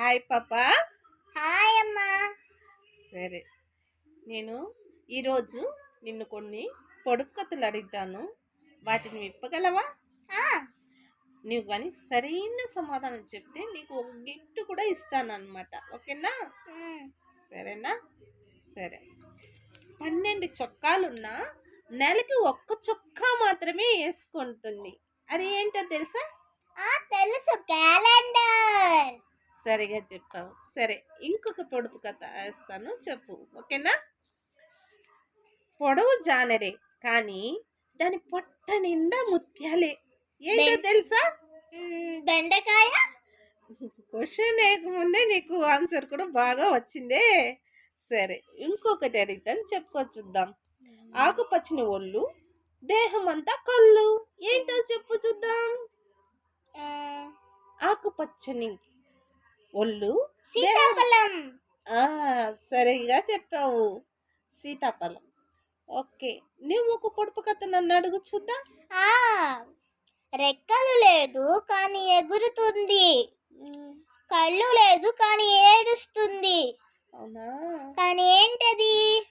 Hi పాపా. Hi అమ్మా. సరే. నేను ఈరోజు నిన్ను కొన్ని పొడుపు కథలు అడుగుతాను. వాటిని విప్పగలవా? నువ్వు కానీ సరైన సమాధానం చెప్తే నీకు ఒక గిఫ్ట్ కూడా ఇస్తాను అనమాట ఓకేనా సరేనా? సరే. పన్నెండు చొక్కాలున్నా నెలకి ఒక్క చొక్కా మాత్రమే వేసుకుంటుంది. అది ఏంటో తెలుసా? తెలుసు. సరిగా చెప్పావు. సరే ఇంకొక పొడుపు కథ వేస్తాను చెప్పు. ఓకేనా? పొడవు జానడే కానీ దాని పొట్ట నిండా ముత్యాలే. ఏంటో తెలుసా? బెండకాయ? క్వశ్చన్ వేయకముందే నీకు ఆన్సర్ కూడా బాగా వచ్చిందే. సరే ఇంకొకటి అడుగుతాను చెప్పుకో చూద్దాం. ఆకుపచ్చని ఒళ్ళు దేహం అంతా కళ్ళు. ఏంటో చెప్పు చూద్దాం. ఆకుపచ్చని ఒళ్ళు సీతాఫలం. సరిగా చెప్పావు. సీతాఫలం. ఓకే. నువ్వు ఒక పొడుపు కథ నన్ను అడుగు చూద్దాం. రెక్కలు లేదు కానీ ఎగురుతుంది. కళ్ళు లేదు కానీ ఏడుస్తుంది. అవునా? కానీ ఏంటది?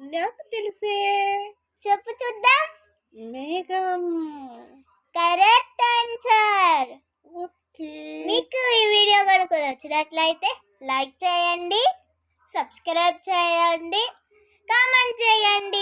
నాకు తెలిసే. చెప్పు చూద్దాం. నచ్చినట్లయితే లైక్ చేయండి సబ్స్క్రైబ్ చేయండి కామెంట్ చేయండి.